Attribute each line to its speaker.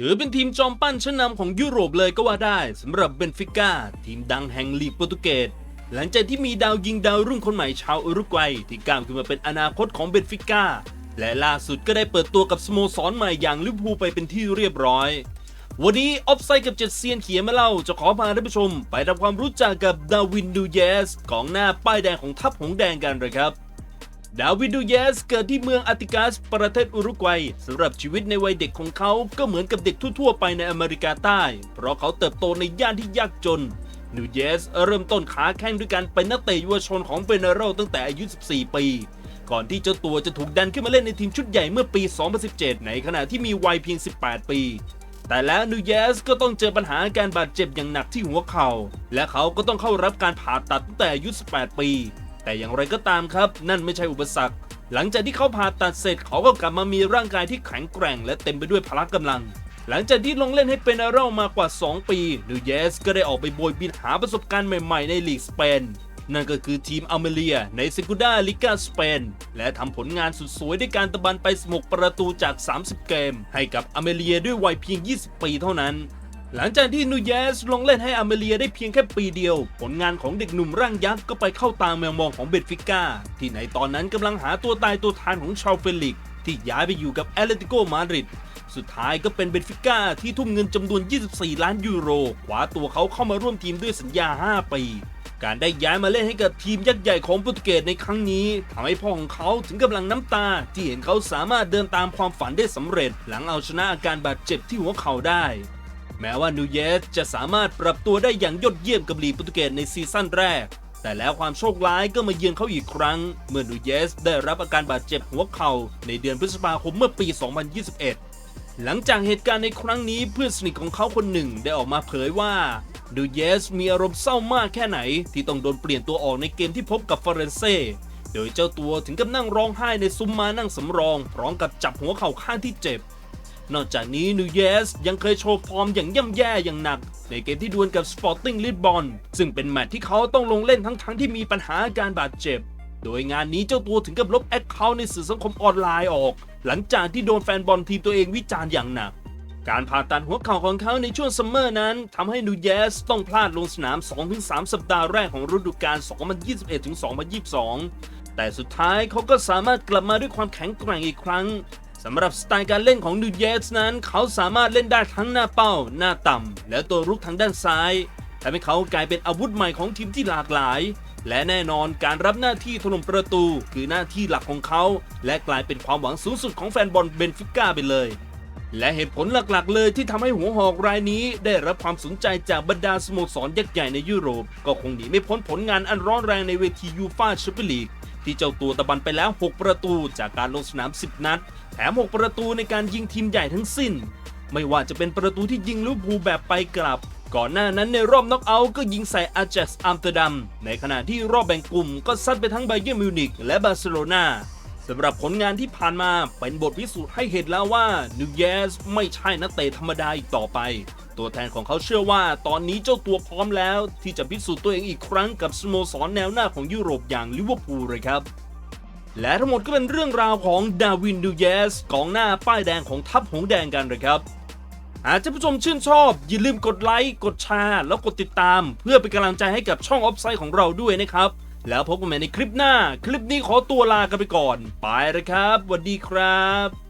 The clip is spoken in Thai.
Speaker 1: ถือเป็นทีมจอมปั้นชั้นนำของยุโรปเลยก็ว่าได้สำหรับเบนฟิก้าทีมดังแห่งลีกโปรตุเกสหลังจากที่มีดาวยิงดาวรุ่งคนใหม่ชาวอุรุกวัยที่ก้าวขึ้นมาเป็นอนาคตของเบนฟิก้าและล่าสุดก็ได้เปิดตัวกับสโมสรใหม่อย่างลิเวอร์พูลไปเป็นที่เรียบร้อย วันนี้ออฟไซด์กับเจ็ดเซียนเขียนมาเล่าจะขอพาท่านผู้ชม ไปทำความรู้จักกับดาวินดูเยสของหน้าป้ายแดงของทัพหงส์แดงกันเลยครับ ดาวิดดูเยสเกิดที่เมืองอาติกัสประเทศอุรุกวัยสำหรับชีวิตในวัยเด็กของเขาก็เหมือนกับเด็กทั่วๆไปในอเมริกาใต้ เพราะเขาเติบโตในย่านที่ยากจนนูเยสเริ่มต้นขาแข้งด้วยการเป็นนักเตะเยาวชนของเบเนโรตั้งแต่อายุ 14 ปี ก่อนที่เจ้าตัวจะถูกดันขึ้นมาเล่นในทีมชุดใหญ่เมื่อปี 2017 ในขณะที่มีวัยเพียง 18 ปี แต่แล้วนูเยสก็ต้องเจอปัญหาการบาดเจ็บอย่างหนักที่หัวเข่า และเขาก็ต้องเข้ารับการผ่าตัดตั้งแต่อายุ 18 ปี แต่อย่างไรก็ตามครับ นั่นไม่ใช่อุปสรรค หลังจากที่เขาผ่าตัดเสร็จเขาก็กลับมามีร่างกายที่แข็งแกร่ง และเต็มไปด้วยพละกำลัง หลังจากที่ลงเล่นให้เป็นอาเรลมากว่า 2 ปีนูเยสก็ได้ออกไปโบยบินหาประสบการณ์ใหม่ๆในลีกสเปนนั่นก็คือทีมอเมเลียในเซกูด้าลิกาสเปน และทำผลงานสุดสวยด้วยการตะบันไปสมกประตูจาก 30 เกม ให้กับอเมเลียด้วยวัยเพียง 20 ปีเท่านั้น หลังจากที่นูเยสลงเล่นให้อเมเลียได้เพียงแค่ปีเดียว ผลงานของเด็กหนุ่มร่างยักษ์ก็ไปเข้าตามแมวมองของเบนฟิก้า ที่ในตอนนั้นกำลังหาตัวตายตัวทานของชาวเฟลิก ที่ย้ายไปอยู่กับแอตเลติโกมาดริดสุดท้ายก็เป็นเบนฟิก้าที่ทุ่มเงินจำนวน 24 ล้านยูโรคว้าตัวเขาเข้ามาร่วมทีมด้วยสัญญา 5 ปีการได้ย้ายมาเล่นให้กับทีมยักษ์ใหญ่ของโปรตุเกสในครั้งนี้ทำให้พ่อของเขาถึงกำลังน้ำตา ที่เห็นเขาสามารถเดินตามความฝันได้สำเร็จ หลังเอาชนะอาการบาดเจ็บที่หัวเข่าได้ แม้ว่านูเยสจะสามารถปรับตัวได้อย่างยอดเยี่ยมกับลีกโปรตุเกสในซีซั่นแรก แต่แล้วความโชคร้ายก็มาเยือนเขาอีกครั้ง เมื่อนูเยสได้รับอาการบาดเจ็บหัวเข่าในเดือนพฤษภาคมเมื่อปี 2021 หลังจากเหตุการณ์ในครั้งนี้เพื่อนสนิทของเขาคนหนึ่งได้ออกมาเผยว่าดูเยสมีอารมณ์เศร้ามากแค่ไหน ที่ต้องโดนเปลี่ยนตัวออกในเกมที่พบกับฟอเรนเซ่โดยเจ้าตัวถึงกับนั่งร้องไห้ในซุ้มมานั่งสำรอง พร้อมกับจับหัวเข่าข้างที่เจ็บ นอกจากนี้นูเยสยังเคยโชว์ฟอร์มอย่างย่ำแย่อย่างหนัก ในเกมที่ดวลกับ Sporting Lisbon ซึ่งเป็นแมตช์ที่เขาต้องลงเล่นทั้งๆทที่มีปัญหาการบาดเจ็บ โดยงานนี้เจ้าตัวถึงกับลบแอคเคาท์ในสื่อสังคมออนไลน์ออก หลังจากที่โดนแฟนบอลทีมตัวเองวิจารณ์อย่างหนักการผ่าตัดหัวเข่าของเขาในช่วงซัมเมอร์นั้นทำให้นูเยสต้องพลาดลงสนาม 2-3 สัปดาห์แรกของฤดูกาล 2021-2022 แต่สุดท้ายเขาก็สามารถกลับมาด้วยความแข็งแกร่งอีกครั้ง สำหรับสไตล์การเล่นของนูเยสนั้น เขาสามารถเล่นได้ทั้งหน้าเป้า หน้าต่ำ และตัวรุกทางด้านซ้ายทำให้เขากลายเป็นอาวุธใหม่ของทีมที่หลากหลาย และแน่นอนการรับหน้าที่ถล่มประตู คือหน้าที่หลักของเขา และกลายเป็นความหวังสูงสุดของแฟนบอลเบนฟิก้าไปเลย และเหตุผลหลักๆ เลยที่ทำให้หัวหอกรายนี้ ได้รับความสนใจจากบรรดาสโมสรยักษ์ใหญ่ในยุโรป ก็คงหนีไม่พ้นผลงานอันร้อนแรงในเวทียูฟ่าแชมเปี้ยนลีก ที่เจ้าตัวตะบันไปแล้ว 6 ประตูจากการลงสนาม 10 นัด แถม 6 ประตูในการยิงทีมใหญ่ทั้งสิ้น ไม่ว่าจะเป็นประตูที่ยิงลิเวอร์พูลแบบไปกลับ ก่อนหน้านั้นในรอบน็อกเอาท์ก็ยิงใส่อาแจ็กซ์อัมสเตอร์ดัม ในขณะที่รอบแบ่งกลุ่มก็ซัดไปทั้งไบเยอร์มิวนิกและบาร์เซโลนาสำหรับผลงานที่ผ่านมาเป็นบทพิสูจน์ให้เห็นแล้วว่านูเยสไม่ใช่นักเตะธรรมดาอีกต่อไป ตัวแทนของเขาเชื่อว่าตอนนี้เจ้าตัวพร้อมแล้ว ที่จะพิสูจน์ตัวเองอีกครั้งกับสโมสรแนวหน้าของยุโรปอย่างลิเวอร์พูลเลยครับ และทั้งหมดก็เป็นเรื่องราวของดาวินดูเยสกองหน้าป้ายแดงของทัพหงส์แดงกันเลยครับหากท่านผู้ชมชื่นชอบ อย่าลืมกดไลค์ กดแชร์ แล้วกดติดตาม เพื่อเป็นกำลังใจให้กับช่องออฟไซด์ของเราด้วยนะครับ แล้วพบกันใหม่ในคลิปหน้า คลิปนี้ขอตัวลากันไปก่อน ไปเลยครับสวัสดีครับ